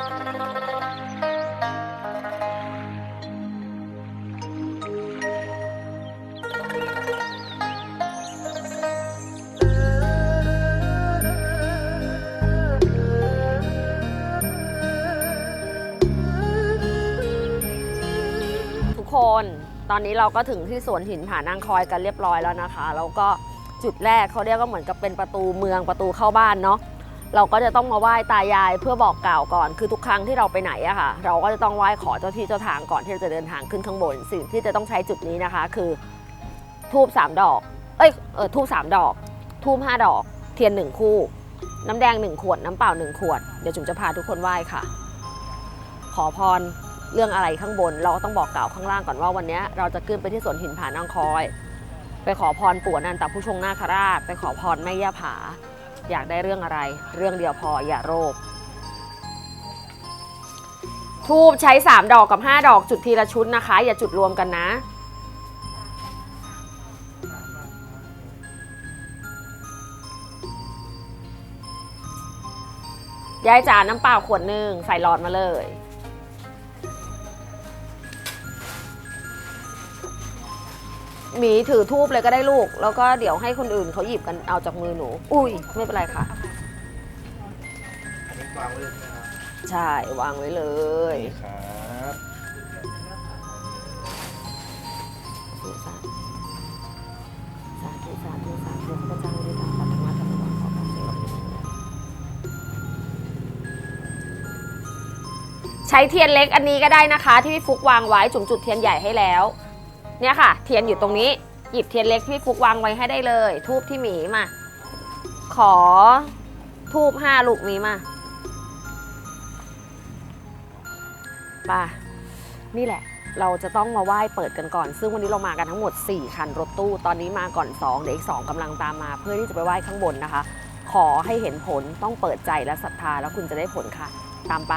ทุกคนตอนนี้เราก็ถึงที่สวนหินผานางคอยกันเรียบร้อยแล้วนะคะ แล้วก็จุดแรกเขาเรียกก็เหมือนกับเป็นประตูเมืองประตูเข้าบ้านเนาะ เราก็จะต้องมาไหว้ตายายเพื่อบอกกล่าวก่อน คือทุกครั้งที่เราไปไหนอะค่ะ เราก็จะต้องไหว้ขอเจ้าที่เจ้าทางก่อนที่เราจะเดินทางขึ้นข้างบน สิ่งที่จะต้องใช้จุดนี้นะคะ คือทูบสามดอก เอ้ยเออทูบสามดอก ทูบห้าดอก เทียนหนึ่งคู่ น้ำแดงหนึ่งขวด น้ำเปล่าหนึ่งขวด เดี๋ยวจุ๋มจะพาทุกคนไหว้ค่ะ ขอพรเรื่องอะไรข้างบน เราก็ต้องบอกกล่าวข้างล่างก่อนว่าวันนี้เราจะขึ้นไปที่สวนหินผานางคอย ไปขอพรปู่นันตผู้ชงนาคราช ไปขอพรแม่ย่าผา อยากได้เรื่องอะไร เรื่องเดียวพออย่าโรคทูบใช้ 3 ดอกกับ 5 ดอกจุดทีละชุดนะคะ อย่าจุดรวมกันนะ ยายจ๋าน้ำเปล่าขวดหนึ่งใส่หลอดมาเลย หมีถือทูบเลยก็ได้ลูก แล้วก็เดี๋ยวให้คนอื่นเขาหยิบกันเอาจากมือหนู อุ้ยไม่เป็นไรค่ะ อันนี้วางไว้เลยนะครับใช่วางไว้เลย นี่ครับสาธุสาธุสาธุสาธุพระเจ้าได้ตามปัทมาธรรมวังขอพระเจ้าใช้เทียนเล็กอันนี้ก็ได้นะคะ ที่พี่ฟุกวางไว้จุ่มจุดเทียนใหญ่ให้แล้ว เนี่ยค่ะ เทียนอยู่ตรงนี้ หยิบเทียนเล็กที่พี่ฟุกวางไว้ให้ได้เลย ทูบที่หมีมา ขอทูบห้าลูกนี้มาป่ะนี่แหละ เราจะต้องมาไหว้เปิดกันก่อน ซึ่งวันนี้เรามากันทั้งหมด 4 คันรถตู้ ตอนนี้มาก่อน 2 เดี๋ยวอีก 2กำลังตามมา เพื่อที่จะไปไหว้ข้างบนนะคะ ขอให้เห็นผลต้องเปิดใจและศรัทธาแล้วคุณจะได้ผลค่ะ ตามไป